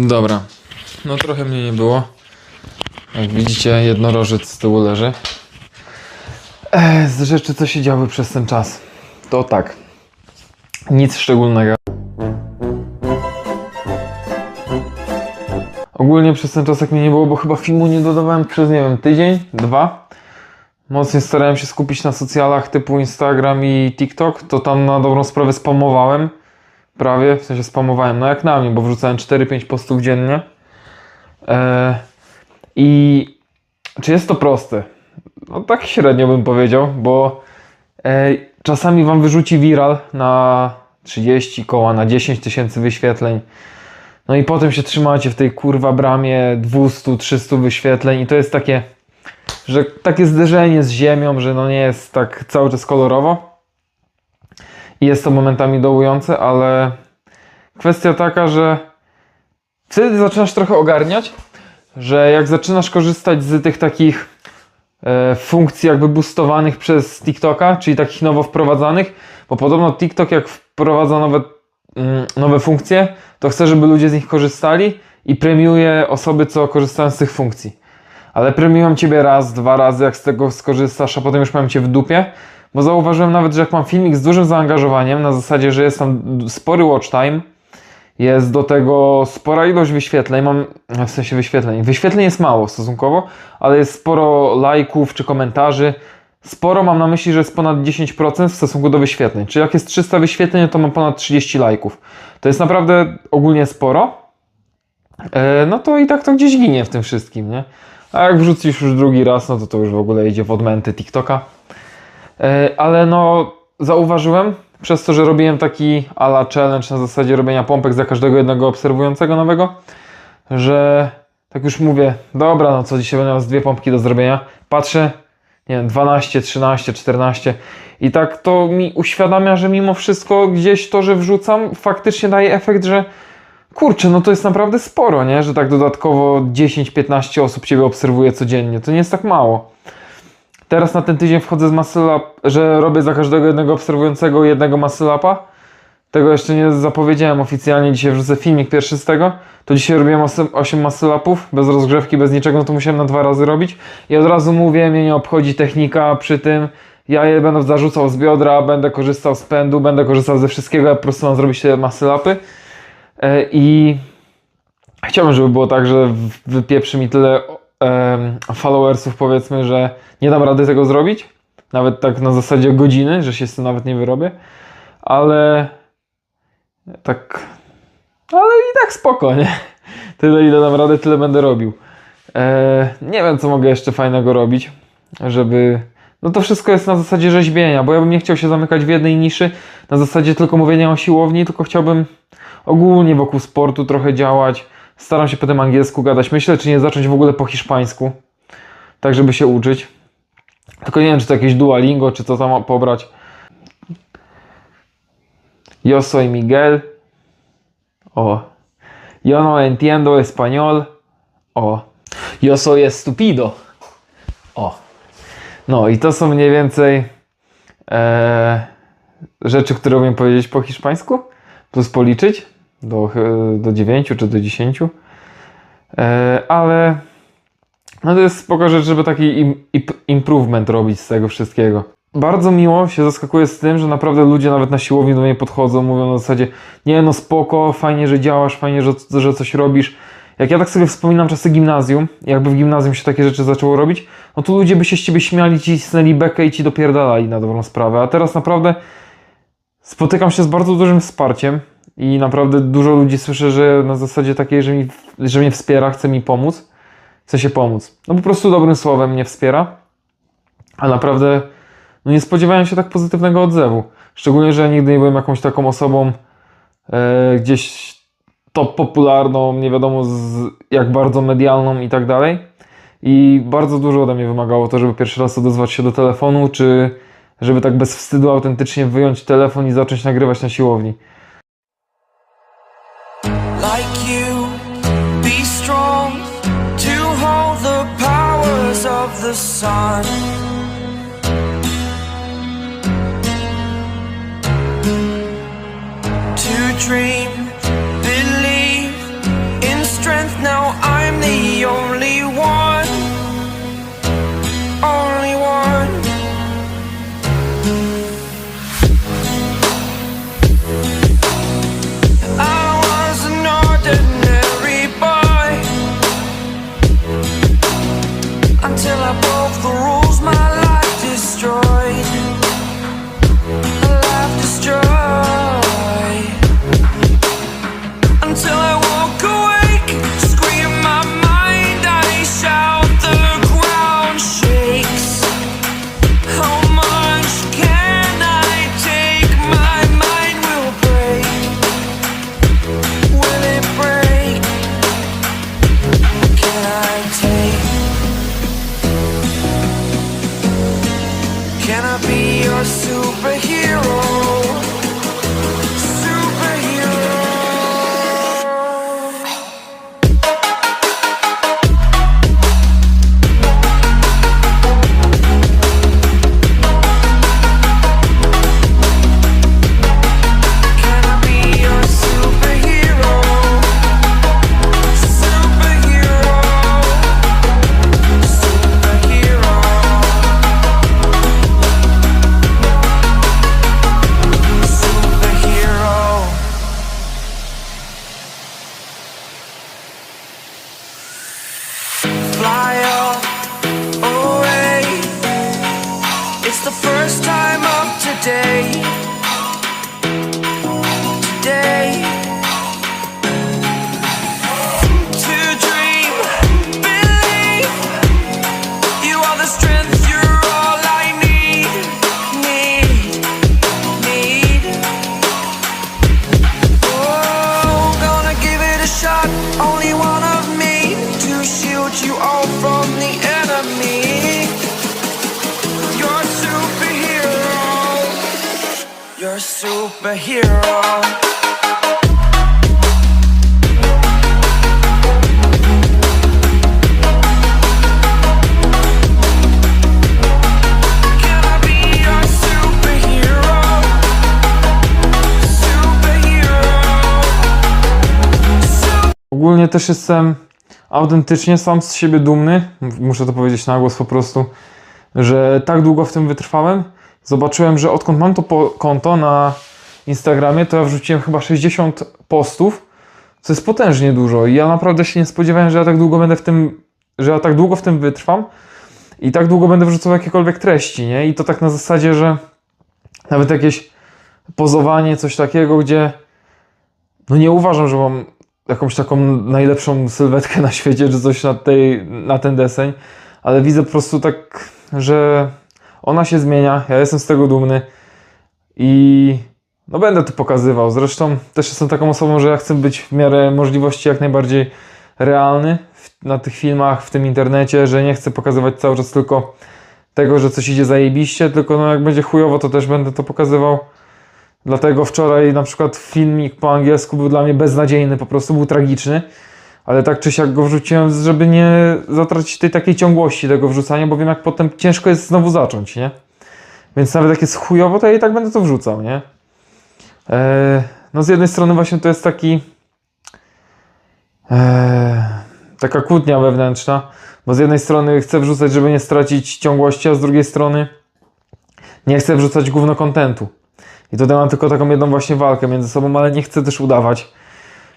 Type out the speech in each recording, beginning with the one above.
Dobra. No trochę mnie nie było. Jak widzicie, jednorożec z tyłu leży. Z rzeczy, co się działy przez ten czas. To tak. Nic szczególnego. Ogólnie przez ten czas jak mnie nie było, bo chyba filmu nie dodawałem przez, nie wiem, tydzień, dwa. Mocniej starałem się skupić na socjalach typu Instagram i TikTok, to tam na dobrą sprawę spamowałem. Prawie, w sensie spamowałem, no jak na mnie, bo wrzucałem 4-5 postów dziennie. E, I czy jest to proste? No tak średnio bym powiedział, bo e, czasami wam wyrzuci viral na 30 koła, na 10 tysięcy wyświetleń. No i potem się trzymacie w tej kurwa bramie 200-300 wyświetleń i to jest takie, że takie zderzenie z ziemią, że no nie jest tak cały czas kolorowo. I jest to momentami dołujące, ale kwestia taka, że wtedy zaczynasz trochę ogarniać, że jak zaczynasz korzystać z tych takich e, funkcji jakby boostowanych przez TikToka, czyli takich nowo wprowadzanych, bo podobno TikTok jak wprowadza nowe, mm, nowe funkcje, to chce, żeby ludzie z nich korzystali i premiuje osoby, co korzystają z tych funkcji. Ale premiują ciebie raz, dwa razy, jak z tego skorzystasz, a potem już mają cię w dupie. Bo zauważyłem nawet, że jak mam filmik z dużym zaangażowaniem, na zasadzie, że jest tam spory watch time, jest do tego spora ilość wyświetleń, mam w sensie wyświetleń. Wyświetleń jest mało stosunkowo, ale jest sporo lajków czy komentarzy. Sporo mam na myśli, że jest ponad 10% w stosunku do wyświetleń. Czyli jak jest 300 wyświetleń, to mam ponad 30 lajków. To jest naprawdę ogólnie sporo. E, no to i tak to gdzieś ginie w tym wszystkim, nie? A jak wrzucisz już drugi raz, no to to już w ogóle idzie w odmęty TikToka. E, ale no, zauważyłem, przez to, że robiłem taki ala challenge na zasadzie robienia pompek za każdego jednego obserwującego nowego, że tak już mówię, dobra, no co dzisiaj będę miał z dwie pompki do zrobienia. Patrzę, nie wiem, 12, 13, 14 i tak to mi uświadamia, że mimo wszystko gdzieś to, że wrzucam, faktycznie daje efekt, że kurczę, no to jest naprawdę sporo, nie? Że tak dodatkowo 10-15 osób Ciebie obserwuje codziennie. To nie jest tak mało. Teraz na ten tydzień wchodzę z muscle że robię za każdego jednego obserwującego jednego muscle upa. Tego jeszcze nie zapowiedziałem oficjalnie, dzisiaj wrzucę filmik pierwszy z tego. To dzisiaj robiłem 8 muscle upów, bez rozgrzewki, bez niczego, no to musiałem na dwa razy robić. I od razu mówię, mnie nie obchodzi technika przy tym. Ja je będę zarzucał z biodra, będę korzystał z pędu, będę korzystał ze wszystkiego, ja po prostu mam zrobić te muscle upy. E, I chciałbym, żeby było tak, że wypieprzy mi tyle followersów, powiedzmy, że nie dam rady tego zrobić. Nawet tak na zasadzie godziny, że się z tym nawet nie wyrobię. Ale tak. Ale i tak spoko, nie? Tyle ile dam radę, tyle będę robił. E, nie wiem, co mogę jeszcze fajnego robić, żeby. No to wszystko jest na zasadzie rzeźbienia, bo ja bym nie chciał się zamykać w jednej niszy, na zasadzie tylko mówienia o siłowni, tylko chciałbym ogólnie wokół sportu trochę działać. Staram się po tym angielsku gadać. Myślę, czy nie zacząć w ogóle po hiszpańsku, tak żeby się uczyć. Tylko nie wiem, czy to jakieś Duolingo, czy co tam pobrać. Yo soy Miguel. O. Yo no entiendo español. O. Yo soy estupido. O. No i to są mniej więcej e, rzeczy, które umiem powiedzieć po hiszpańsku. Plus policzyć do, e, do 9 czy do 10. E, ale no to jest spoko rzecz, żeby taki im, im- improvement robić z tego wszystkiego. Bardzo miło się zaskakuję z tym, że naprawdę ludzie nawet na siłowni do mnie podchodzą, mówią na zasadzie nie no spoko, fajnie, że działasz, fajnie, że, że coś robisz. Jak ja tak sobie wspominam czasy gimnazjum, jakby w gimnazjum się takie rzeczy zaczęło robić, no to ludzie by się z ciebie śmiali, ci snęli bekę i ci dopierdalali na dobrą sprawę. A teraz naprawdę spotykam się z bardzo dużym wsparciem i naprawdę dużo ludzi słyszę, że na zasadzie takiej, że, mi, że mnie wspiera, chce mi pomóc. Chce się pomóc. No po prostu dobrym słowem mnie wspiera. A naprawdę no nie spodziewałem się tak pozytywnego odzewu. Szczególnie, że nigdy nie byłem jakąś taką osobą e, gdzieś top popularną, nie wiadomo z, jak bardzo medialną i tak dalej. I bardzo dużo ode mnie wymagało to, żeby pierwszy raz odezwać się do telefonu, czy żeby tak bez wstydu autentycznie wyjąć telefon i zacząć nagrywać na siłowni. The sun. To dream, You're a superhero. Ogólnie też jestem autentycznie sam z siebie dumny, muszę to powiedzieć na głos po prostu, że tak długo w tym wytrwałem. Zobaczyłem, że odkąd mam to konto na Instagramie, to ja wrzuciłem chyba 60 postów, co jest potężnie dużo. I ja naprawdę się nie spodziewałem, że ja tak długo będę w tym, że ja tak długo w tym wytrwam i tak długo będę wrzucał jakiekolwiek treści, nie? I to tak na zasadzie, że nawet jakieś pozowanie, coś takiego, gdzie no nie uważam, że mam jakąś taką najlepszą sylwetkę na świecie, czy coś na, tej, na ten deseń, ale widzę po prostu tak, że ona się zmienia, ja jestem z tego dumny i no będę to pokazywał. Zresztą też jestem taką osobą, że ja chcę być w miarę możliwości jak najbardziej realny w, na tych filmach, w tym internecie, że nie chcę pokazywać cały czas tylko tego, że coś idzie zajebiście, tylko no jak będzie chujowo, to też będę to pokazywał. Dlatego wczoraj na przykład filmik po angielsku był dla mnie beznadziejny, po prostu był tragiczny. Ale tak czy siak go wrzuciłem, żeby nie zatracić tej takiej ciągłości tego wrzucania, bo wiem jak potem ciężko jest znowu zacząć, nie? Więc nawet jak jest chujowo, to ja i tak będę to wrzucał, nie? Eee, no z jednej strony właśnie to jest taki eee, taka kłótnia wewnętrzna, bo z jednej strony chcę wrzucać, żeby nie stracić ciągłości, a z drugiej strony nie chcę wrzucać gówno kontentu. I tutaj mam tylko taką jedną właśnie walkę między sobą, ale nie chcę też udawać.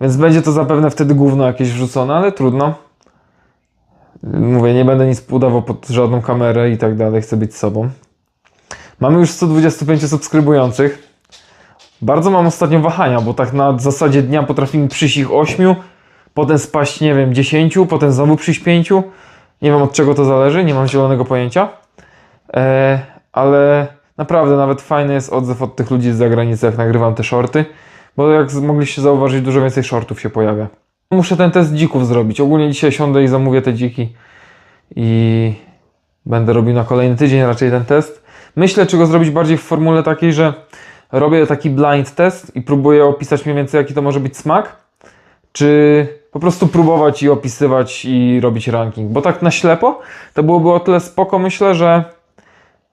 Więc będzie to zapewne wtedy gówno jakieś wrzucone, ale trudno. Mówię, nie będę nic udawał pod żadną kamerę i tak dalej, chcę być sobą. Mamy już 125 subskrybujących. Bardzo mam ostatnio wahania, bo tak na zasadzie dnia potrafi mi przyjść ich 8, potem spaść, nie wiem, 10, potem znowu przyjść 5. Nie wiem od czego to zależy, nie mam zielonego pojęcia. E, ale naprawdę nawet fajny jest odzew od tych ludzi z zagranicy, jak nagrywam te shorty, bo jak mogliście zauważyć, dużo więcej shortów się pojawia. Muszę ten test dzików zrobić. Ogólnie dzisiaj siądę i zamówię te dziki i będę robił na kolejny tydzień raczej ten test. Myślę, czy go zrobić bardziej w formule takiej, że robię taki blind test i próbuję opisać mniej więcej, jaki to może być smak, czy po prostu próbować i opisywać i robić ranking. Bo tak na ślepo to byłoby o tyle spoko, myślę, że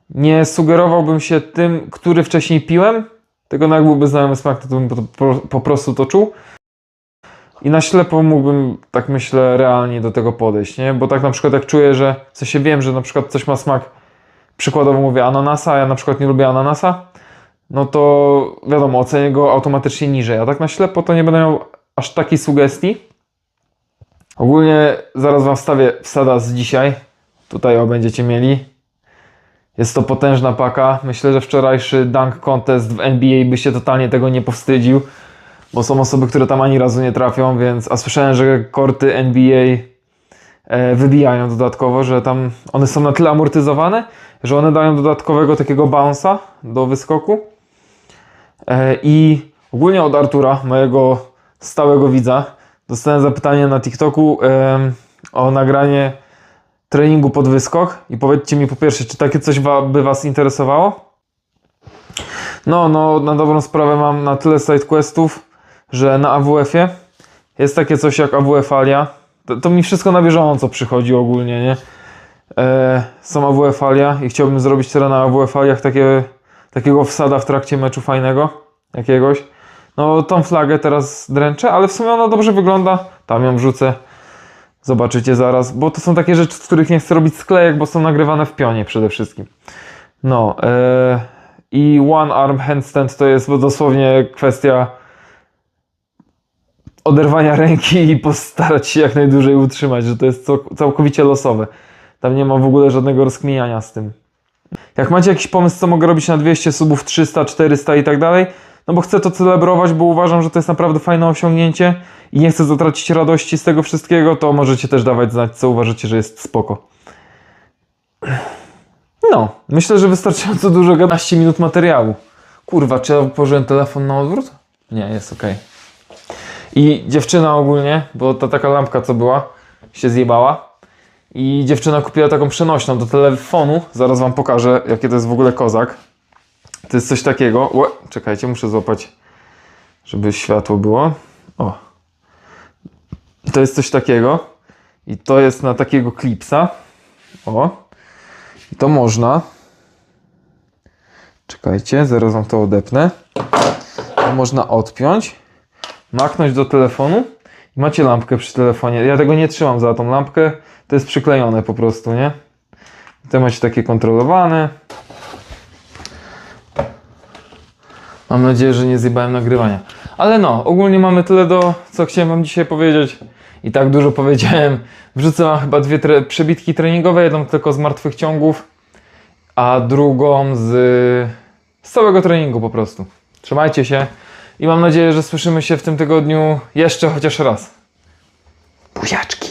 nie sugerowałbym się tym, który wcześniej piłem, tylko no jak byłby znajomy smak, to bym po, po, po prostu to czuł. I na ślepo mógłbym, tak myślę, realnie do tego podejść, nie? Bo tak na przykład jak czuję, że w sensie wiem, że na przykład coś ma smak, przykładowo mówię ananasa, a ja na przykład nie lubię ananasa, no to wiadomo, ocenię go automatycznie niżej, a tak na ślepo to nie będę miał aż takiej sugestii. Ogólnie zaraz Wam wstawię wsada z dzisiaj, tutaj o będziecie mieli. Jest to potężna paka. Myślę, że wczorajszy dunk contest w NBA by się totalnie tego nie powstydził, bo są osoby, które tam ani razu nie trafią, więc a słyszałem, że korty NBA e, wybijają dodatkowo, że tam one są na tyle amortyzowane, że one dają dodatkowego takiego bounce'a do wyskoku. E, I ogólnie od Artura, mojego stałego widza, dostałem zapytanie na TikToku o nagranie treningu pod wyskok i powiedzcie mi po pierwsze, czy takie coś by Was interesowało? No, no, na dobrą sprawę mam na tyle sidequestów, że na AWF-ie jest takie coś jak AWF Alia. To, to mi wszystko na bieżąco przychodzi ogólnie, nie? E, są AWF Alia i chciałbym zrobić teraz na AWF Aliach takie, takiego wsada w trakcie meczu fajnego, jakiegoś. No, tą flagę teraz dręczę, ale w sumie ona dobrze wygląda. Tam ją wrzucę. Zobaczycie zaraz, bo to są takie rzeczy, z których nie chcę robić sklejek, bo są nagrywane w pionie przede wszystkim. No e, i one arm handstand to jest dosłownie kwestia oderwania ręki i postarać się jak najdłużej utrzymać, że to jest cał- całkowicie losowe. Tam nie ma w ogóle żadnego rozkminiania z tym. Jak macie jakiś pomysł, co mogę robić na 200 subów, 300, 400 i tak dalej, no bo chcę to celebrować, bo uważam, że to jest naprawdę fajne osiągnięcie i nie chcę zatracić radości z tego wszystkiego, to możecie też dawać znać, co uważacie, że jest spoko. No, myślę, że wystarczająco dużo 15 minut materiału. Kurwa, czy ja położyłem telefon na odwrót? Nie, jest ok. I dziewczyna ogólnie, bo ta taka lampka co była, się zjebała. I dziewczyna kupiła taką przenośną do telefonu. Zaraz wam pokażę, jakie to jest w ogóle kozak. To jest coś takiego. Czekajcie, muszę złapać, żeby światło było. O. To jest coś takiego. I to jest na takiego klipsa. O. I to można. Czekajcie, zaraz wam to odepnę. To można odpiąć, maknąć do telefonu i macie lampkę przy telefonie. Ja tego nie trzymam za tą lampkę, to jest przyklejone po prostu, nie? Te macie takie kontrolowane. Mam nadzieję, że nie zjebałem nagrywania. Ale no, ogólnie mamy tyle do, co chciałem wam dzisiaj powiedzieć. I tak dużo powiedziałem. Wrzucę wam chyba dwie tre- przebitki treningowe, jedną tylko z martwych ciągów, a drugą z, z całego treningu po prostu. Trzymajcie się i mam nadzieję, że słyszymy się w tym tygodniu jeszcze chociaż raz. Buziaczki.